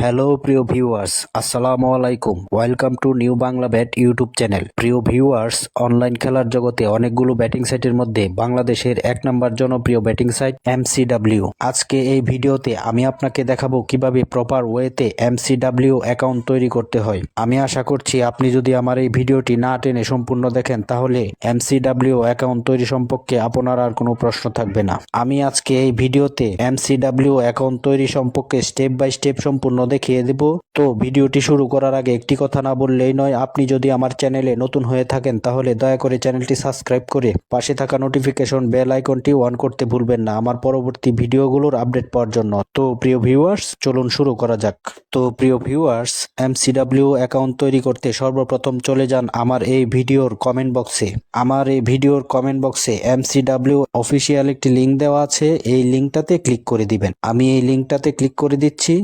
Hello প্রিয় viewers আসসালামু আলাইকুম। Welcome to new Bangla bet YouTube channel প্রিয় ভিউয়ার্স অনলাইন খেলার জগতে অনেকগুলো ব্যাটিং সাইটের মধ্যে বাংলাদেশের এক নম্বর জনপ্রিয় ব্যাটিং সাইট এমসিডাব্লিউ আজকে এই ভিডিওতে আমি আপনাকে দেখাবো কীভাবে প্রপার ওয়েতে এমসিডাব্লিউ অ্যাকাউন্ট তৈরি করতে হয়। আমি আশা করছি আপনি যদি আমার এই ভিডিওটি না টেনে সম্পূর্ণ দেখেন, তাহলে এমসিডাব্লিউ অ্যাকাউন্ট তৈরি সম্পর্কে আপনার আর কোনো প্রশ্ন থাকবে না। আমি আজকে এই ভিডিওতে এমসিডাব্লিউ অ্যাকাউন্ট তৈরি সম্পর্কে স্টেপ বাই স্টেপ সম্পূর্ণ দেখিয়ে দেব। তো ভিডিওটি শুরু করার আগে একটি কথা না বললেই নয়, আপনি যদি আমার চ্যানেলে নতুন হয়ে থাকেন তাহলে দয়া করে চ্যানেলটি সাবস্ক্রাইব করে পাশে থাকা নোটিফিকেশন বেল আইকনটি অন করতে ভুলবেন না আমার পরবর্তী ভিডিওগুলোর আপডেট পাওয়ার জন্য। তো প্রিয় ভিউয়ার্স চলুন শুরু করা যাক। তো প্রিয় ভিউয়ার্স এমসিডাব্লিউ অ্যাকাউন্ট তৈরি করতে সর্বপ্রথম চলে যান আমার এই ভিডিওর কমেন্ট বক্সে আমার এই ভিডিওর কমেন্ট বক্সে এমসিডাব্লিউ অফিসিয়াল একটি লিঙ্ক দেওয়া আছে, এই লিঙ্কটাতে ক্লিক করে দিবেন। আমি এই লিঙ্কটাতে ক্লিক করে দিচ্ছি।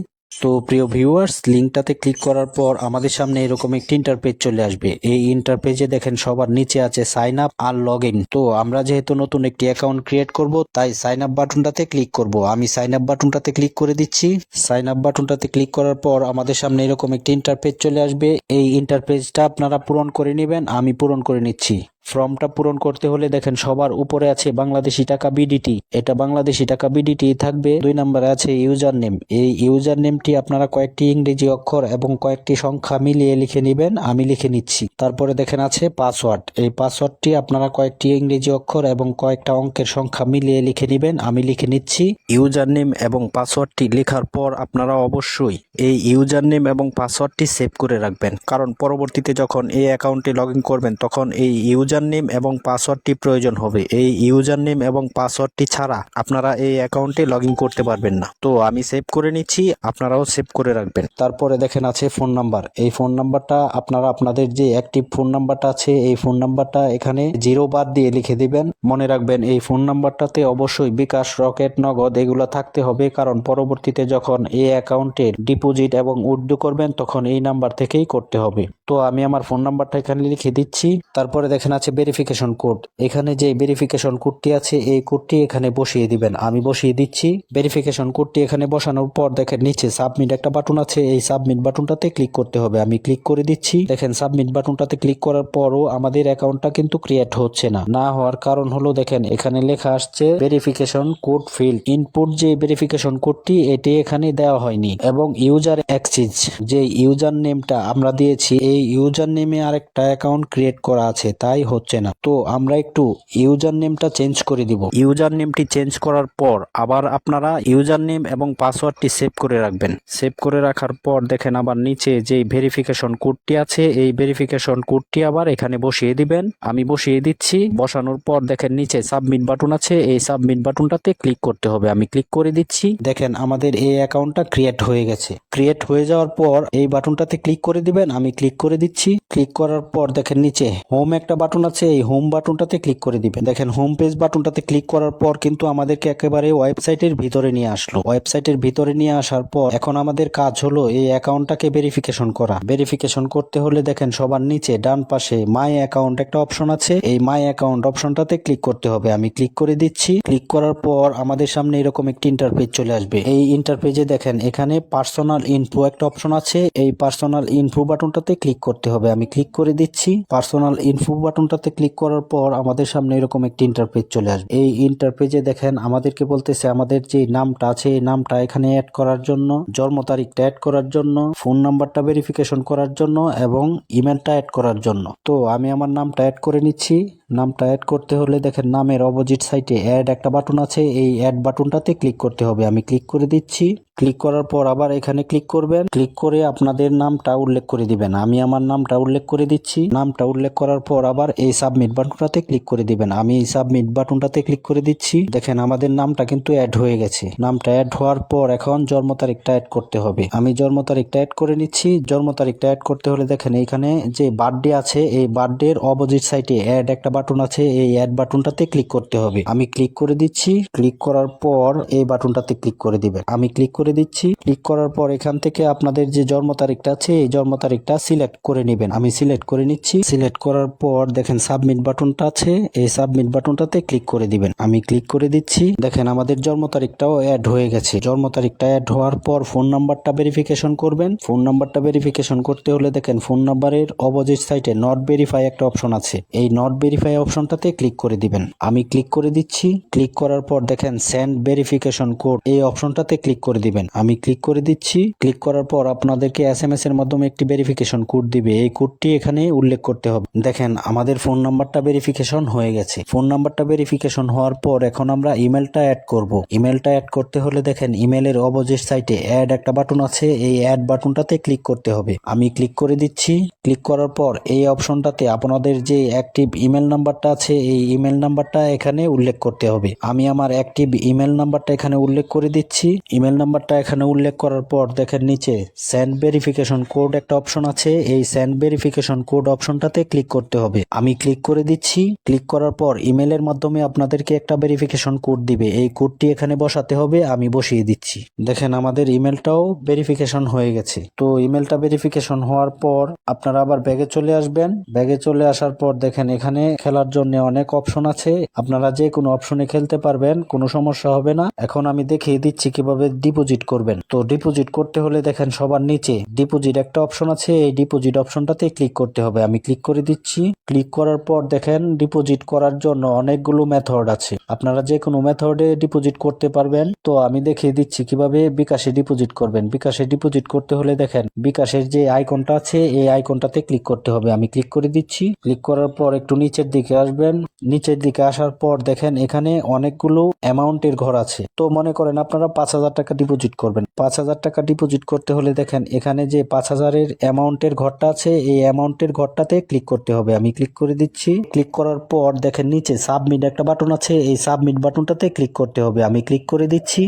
তো প্রিয় ভিউয়ার্স লিঙ্কটাতে ক্লিক করার পর আমাদের সামনে এরকম একটি ইন্টারপেজ চলে আসবে। এই ইন্টারপেজে দেখেন সবার নিচে আছে সাইন আপ আর লগ ইন তো আমরা যেহেতু নতুন একটি অ্যাকাউন্ট ক্রিয়েট করব, তাই সাইন আপ বাটনটাতে ক্লিক করব। আমি সাইন আপ বাটনটাতে ক্লিক করে দিচ্ছি। সাইন আপ বাটনটাতে ক্লিক করার পর আমাদের সামনে এরকম একটি ইন্টারপেজ চলে আসবে। এই ইন্টারপেজটা আপনারা পূরণ করে নেবেন, আমি পূরণ করে নিচ্ছি। ফর্মটা পূরণ করতে হলে দেখেন সবার উপরে আছে বাংলাদেশি টাকা বিডিটি এটা বাংলাদেশি টাকা বিডিটি থাকবে। দুই নম্বরে আছে ইউজার নেম এই ইউজার নেমটি আপনারা কয়েকটি ইংরেজি অক্ষর এবং কয়েকটি সংখ্যা মিলিয়ে লিখে নেবেন, আমি লিখে নিচ্ছি। তারপরে দেখেন আছে পাসওয়ার্ড। এই পাসওয়ার্ডটি আপনারা কয়েকটি ইংরেজি অক্ষর এবং কয়েকটা অঙ্কের সংখ্যা মিলিয়ে লিখে নেবেন, আমি লিখে নিচ্ছি। ইউজার নেম এবং পাসওয়ার্ডটি লেখার পর আপনারা অবশ্যই এই ইউজার নেম এবং পাসওয়ার্ডটি সেভ করে রাখবেন। কারণ পরবর্তীতে যখন এই অ্যাকাউন্টে লগ করবেন, তখন এই ইউজার নেম এবং পাসওয়ার্ডটি প্রয়োজন হবে। এই ইউজার নেম এবং পাসওয়ার্ডটি ছাড়া আপনারা এই অ্যাকাউন্টে লগ করতে পারবেন না। তো আমি সেভ করে নিচ্ছি, আপনারাও সেভ করে রাখবেন। তারপরে দেখেন আছে ফোন নাম্বার। এই ফোন নাম্বারটা আপনারা আপনাদের যে অ্যাক্টিভ ফোন নাম্বারটা আছে, এই ফোন নাম্বারটা এখানে জিরো বাদ দিয়ে লিখে দিবেন। মনে রাখবেন, এই ফোন নাম্বারটাতে অবশ্যই বিকাশ, রকেট, নগদ এগুলো থাকতে হবে। কারণ পরবর্তীতে যখন এই অ্যাকাউন্টে ডিপোজিট এবং উইথড্র করবেন, তখন এই নাম্বার থেকেই করতে হবে। তো আমি আমার ফোন নাম্বারটা এখানে লিখে দিচ্ছি। তারপরে দেখেন আছে ভেরিফিকেশন কোড এখানে যে ভেরিফিকেশন কোডটি আছে, এই কোডটি এখানে বসিয়ে দিবেন। আমি বসিয়ে দিচ্ছি। ভেরিফিকেশন কোডটি এখানে বসানোর পর দেখেন নিচে সাবমিট একটা বাটন আছে। এই সাবমিট বাটনটাতে ক্লিক করতে হবে। আমি ক্লিক করে দিচ্ছি। দেখেন সাবমিট বাটনটাতে ক্লিক করার পরও আমাদের অ্যাকাউন্টটা কিন্তু ক্রিয়েট হচ্ছে না। না হওয়ার কারণ হলো দেখেন, এখানে লেখা আসছে ভেরিফিকেশন কোড ফিল্ড ইনপুট যে ভেরিফিকেশন কোডটি এটি এখানে দেওয়া হয়নি। এবং ইউজার অ্যাক্সিস যে ইউজার নেমটা আমরা দিয়েছি, এই ইউজার নেমে আরেকটা অ্যাকাউন্ট ক্রিয়েট করা আছে। তাই হচ্ছে না। তো আমরা একটু ইউজার নেমটা চেঞ্জ করে দিব। ইউজার নেমটি চেঞ্জ করার পর আবার আপনারা ইউজার নেম এবং পাসওয়ার্ডটি সেভ করে রাখবেন। সেভ করে রাখার পর দেখেন আবার নিচে যে ভেরিফিকেশন কোডটি আছে, এই ভেরিফিকেশন কোডটি আবার এখানে বসিয়ে দিবেন। আমি বসিয়ে দিচ্ছি। বসানোর পর দেখেন নিচে সাবমিট বাটন আছে। এই সাবমিট বাটনটাতে ক্লিক করতে হবে। আমি ক্লিক করে দিচ্ছি। দেখেন আমাদের এই অ্যাকাউন্টটা ক্রিয়েট হয়ে গেছে। ক্রিয়েট হয়ে যাওয়ার পর এই বাটনটাতে ক্লিক করে দিবেন। আমি ক্লিক করে দিচ্ছি। ক্লিক করার পর দেখেন নিচে হোম একটা বাটন আছে এই হোম বাটনটাতে ক্লিক করে দিবেন। দেখেন হোম পেজ বাটনটাতে ক্লিক করার পর কিন্তু আমাদেরকে একেবারে ওয়েবসাইটের ভিতরে নিয়ে আসলো। ওয়েবসাইটের ভিতরে নিয়ে আসার পর এখন আমাদের কাজ হলো এই অ্যাকাউন্টটাকে ভেরিফিকেশন করা। ভেরিফিকেশন করতে হলে দেখেন সবার নিচে ডান পাশে মাই অ্যাকাউন্ট একটা অপশন আছে। এই মাই অ্যাকাউন্ট অপশনটাতে ক্লিক করতে হবে। আমি ক্লিক করে দিচ্ছি। ক্লিক করার পর আমাদের সামনে এরকম একটি ইন্টারপেজ চলে আসবে। এই ইন্টারপেজে দেখেন এখানে পার্সোনাল ইনফো একটা অপশন আছে। এই পার্সোনাল ইনফো বাটনটাতে ক্লিক করতে হবে। আমি ক্লিক করে দিচ্ছি। পার্সোনাল ইনফো বাটনটাতে ক্লিক করার পর আমাদের সামনে এরকম একটি ইন্টারপেজ চলে আসবে। এই ইন্টারপেজে দেখেন আমাদেরকে বলতেছে আমাদের যে নামটা আছে, এই নামটা এখানে অ্যাড করার জন্য, জন্ম তারিখটা অ্যাড করার জন্য ফোন নাম্বারটা ভেরিফিকেশন করার জন্য এবং ইমেলটা অ্যাড করার জন্য। তো আমি আমার নামটা অ্যাড করে নিচ্ছি। নামটা অ্যাড করতে হলে দেখেন নামের অপোজিট সাইটে অ্যাড একটা বাটন আছে। এই অ্যাড বাটনটাতে ক্লিক করতে হবে। আমি ক্লিক করে দিচ্ছি। ক্লিক করার পর আবার এখানে ক্লিক করবেন। ক্লিক করে আপনাদের নামটা উল্লেখ করে দিবেন। আমি আমার নামটা উল্লেখ করে দিচ্ছি। নামটা উল্লেখ করার পর আবার এই সাবমিট বাটনটাতে ক্লিক করে দিবেন। আমি এই সাবমিট বাটনটাতে ক্লিক করে দিচ্ছি। দেখেন আমাদের নামটা কিন্তু অ্যাড হয়ে গেছে। নামটা অ্যাড হওয়ার পর এখন জন্ম তারিখটা অ্যাড করতে হবে। আমি জন্ম তারিখটা অ্যাড করে নিচ্ছি। জন্ম তারিখটা অ্যাড করতে হলে দেখেন এইখানে যে বার্থডে আছে, এই বার্থডের অপোজিট সাইটে অ্যাড একটা বাটন আছে, এই অ্যাড বাটনটাতে ক্লিক করতে হবে। আমি ক্লিক করে দিচ্ছি ক্লিক করার পর এই বাটনটাতে ক্লিক করে দিবেন আমি ক্লিক করে দিচ্ছি ক্লিক করার পর এখান থেকে আপনাদের যে জন্ম তারিখটা আছে, এই জন্ম তারিখটা সিলেক্ট করে নেবেন। আমি সিলেক্ট করে নিচ্ছি সিলেক্ট করার পর দেখেন সাবমিট বাটনটা আছে, এই সাবমিট বাটনটাতে ক্লিক করে দিবেন। আমি ক্লিক করে দিচ্ছি, দেখেন আমাদের জন্ম তারিখটাও অ্যাড হয়ে গেছে। জন্ম তারিখটা অ্যাড হওয়ার পর ফোন নাম্বারটা ভেরিফিকেশন করবেন। ফোন নাম্বারটা ভেরিফিকেশন করতে হলে দেখেন ফোন নাম্বারের অপোজিট সাইটে নট ভেরিফাই একটা অপশন আছে। এই নট ভেরিফাই অপশনটাতে ক্লিক করে দিবেন। আমি ক্লিক করে দিচ্ছি। ক্লিক করার পর দেখেন সেন্ড ভেরিফিকেশন কোড এই অপশনটাতে ক্লিক করে দিবেন। আমি ক্লিক করে দিচ্ছি। ক্লিক করার পর আপনাদেরকে এস এম এস এর মাধ্যমে একটি ভেরিফিকেশন কোড দিবে। এই কোডটি এখানে উল্লেখ করতে হবে। দেখেন, আমাদের ফোন নাম্বারটা ভেরিফিকেশন হয়ে গেছে। ফোন নাম্বারটা ভেরিফিকেশন হওয়ার পর এখন আমরা ইমেলটা অ্যাড করব। ইমেলটা অ্যাড করতে হলে দেখেন ইমেলের অপোজিট সাইটে অ্যাড একটা বাটন আছে। এই অ্যাড বাটনটাতে ক্লিক করতে হবে। আমি ক্লিক করে দিচ্ছি। ক্লিক করার পর এই অপশনটাতে আপনাদের যে অ্যাক্টিভ ইমেল নাম্বারটা আছে, এই ইমেল নাম্বারটা এখানে উল্লেখ করতে হবে। আমি আমার অ্যাক্টিভ ইমেল নাম্বারটা এখানে উল্লেখ করে দিচ্ছি। ইমেল নাম্বারটা এখানে উল্লেখ করার পর দেখেন নিচে সেন্ড ভেরিফিকেশন কোড একটা অপশন আছে। এই সেন্ড ভেরিফিকেশন কোড অপশনটাতে ক্লিক করতে হবে। আমি ক্লিক করে দিচ্ছি। ক্লিক করার পর ইমেলের মাধ্যমে আপনাদেরকে একটা ভেরিফিকেশন কোড দিবে। এই কোডটি এখানে বসাতে হবে। আমি বসিয়ে দিচ্ছি। দেখেন আমাদের ইমেলটাও ভেরিফিকেশন হয়ে গেছে। তো ইমেলটা ভেরিফিকেশন হওয়ার পর আপনারা আবার ব্যাগে চলে আসবেন। ব্যাগে চলে আসার পর দেখেন এখানে খেলার জন্য অনেক অপশন আছে। আপনারা যে কোনো অপশনে খেলতে পারবেন, কোনো সমস্যা হবে না। এখন আমি দেখিয়ে দিচ্ছি কীভাবে ডিপোজিট করবেন। তো ডিপোজিট করতে হলে দেখেন সবার নিচে ডিপোজিট একটা অপশন আছে। এই ডিপোজিট অপশনটাতে ক্লিক করতে হবে। আমি ক্লিক করে দিচ্ছি। ক্লিক করার পর দেখেন ডিপোজিট করার জন্য অনেকগুলো মেথড আছে। আপনারা যে কোনো মেথডে ডিপোজিট করতে পারবেন। তো আমি দেখিয়ে দিচ্ছি কীভাবে বিকাশে ডিপোজিট করবেন। বিকাশে ডিপোজিট করতে হলে দেখেন বিকাশের যে আইকনটা আছে, এই আইকনটাতে ক্লিক করতে হবে। আমি ক্লিক করে দিচ্ছি। ক্লিক করার পর একটু নিচের দিকে আসবেন, নিচের দিকে আসার পর দেখেন এখানে অনেকগুলো অ্যামাউন্টের ঘর আছে। তো মনে করেন আপনারা পাঁচ হাজার টাকা ডিপোজিট করবেন। পাঁচ হাজার টাকা ডিপোজিট করতে হলে দেখেন এখানে যে পাঁচ হাজারের অ্যামাউন্টের ঘরটা আছে, এই অ্যামাউন্টের ঘরটাতে ক্লিক করতে হবে। আমি ক্লিক করে দিচ্ছি। ক্লিক করার পর দেখেন নিচে সাবমিট একটা বাটন আছে, এই সাবমিট বাটনটাতে ক্লিক করতে হবে। আমি ক্লিক করে দিচ্ছি।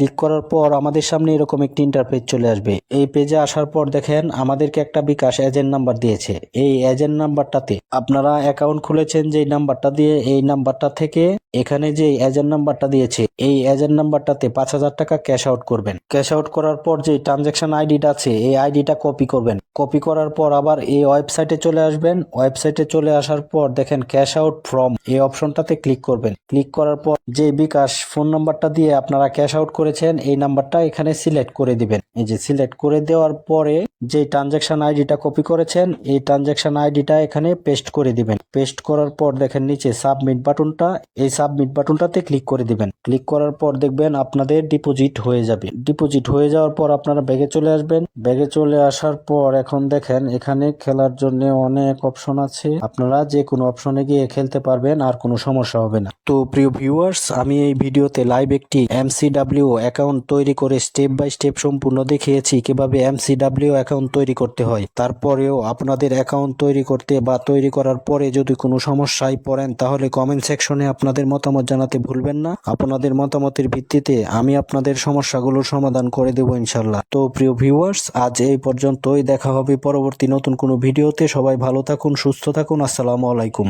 ক্লিক করার পর আমাদের সামনে এরকম একটি ইন্টারফেস চলে আসবে। এই পেজে আসার পর দেখেন আমাদেরকে একটা বিকাশ এজেন্ট নাম্বার দিয়েছে। এই এজেন্ট নাম্বারটাতে আপনারা অ্যাকাউন্ট খুলেছেন যে নাম্বারটা দিয়ে এই নাম্বারটা থেকে এখানে যে এজেন্ট নাম্বারটা দিয়েছে, এই এজেন্ট নাম্বারটাতে পাঁচ হাজার টাকা ক্যাশ আউট করবেন। ক্যাশ আউট করার পর যে ট্রানজ্যাকশন আইডিটা আছে, এই আইডিটা কপি করবেন। কপি করার পর আবার এই ওয়েবসাইটে চলে আসবেন। ওয়েবসাইটে চলে আসার পর দেখেন ক্যাশ আউট ফ্রম এই অপশনটাতে ক্লিক করবেন। ক্লিক করার পর যে বিকাশ ফোন নাম্বারটা দিয়ে আপনারা ক্যাশ আউট করেছেন, এই নাম্বারটা এখানে সিলেক্ট করে দিবেন। এই যে সিলেক্ট করে দেওয়ার পরে যে ট্রানজ্যাকশন আইডিটা কপি করেছেন, এই ট্রানজ্যাকশন আইডিটা এখানে পেস্ট করে দিবেন। পেস্ট করার পর দেখেন নিচে সাবমিট বাটনটা, এই সাবমিট বাটনটাতে ক্লিক করে দিবেন। ক্লিক করার পর দেখবেন আপনাদের ডিপোজিট হয়ে যাবে। ডিপোজিট হয়ে যাওয়ার পর আপনারা ব্যাগে চলে আসবেন। ব্যাগে চলে আসার পর এখন দেখেন, এখানে খেলার জন্য অনেক অপশন আছে। আপনারা যে কোনো অপশনে গিয়ে খেলতে পারবেন, আর কোনো সমস্যা হবে না। তো প্রিয় ভিউয়ার্স আমি এই ভিডিওতে লাইভ একটি এমসিডাব্লিউ অ্যাকাউন্ট তৈরি করে স্টেপ বাই স্টেপ সম্পূর্ণ দেখিয়েছি, কীভাবে এমসিডাব্লিউ অ্যাকাউন্ট তৈরি করতে হয়। তারপরেও আপনাদের অ্যাকাউন্ট তৈরি করতে বা তৈরি করার পরে যদি কোনো সমস্যায় পড়েন, তাহলে কমেন্ট সেকশনে আপনাদের মতামত জানাতে ভুলবেন না। আপনাদের মতামতের ভিত্তিতে আমি আপনাদের সমস্যাগুলোর সমাধান করে দেবো ইনশাল্লাহ তো প্রিয় ভিউয়ার্স আজ এই পর্যন্তই। দেখা হবে পরবর্তী নতুন কোনো ভিডিওতে। সবাই ভালো থাকুন সুস্থ থাকুন। আসসালামু আলাইকুম।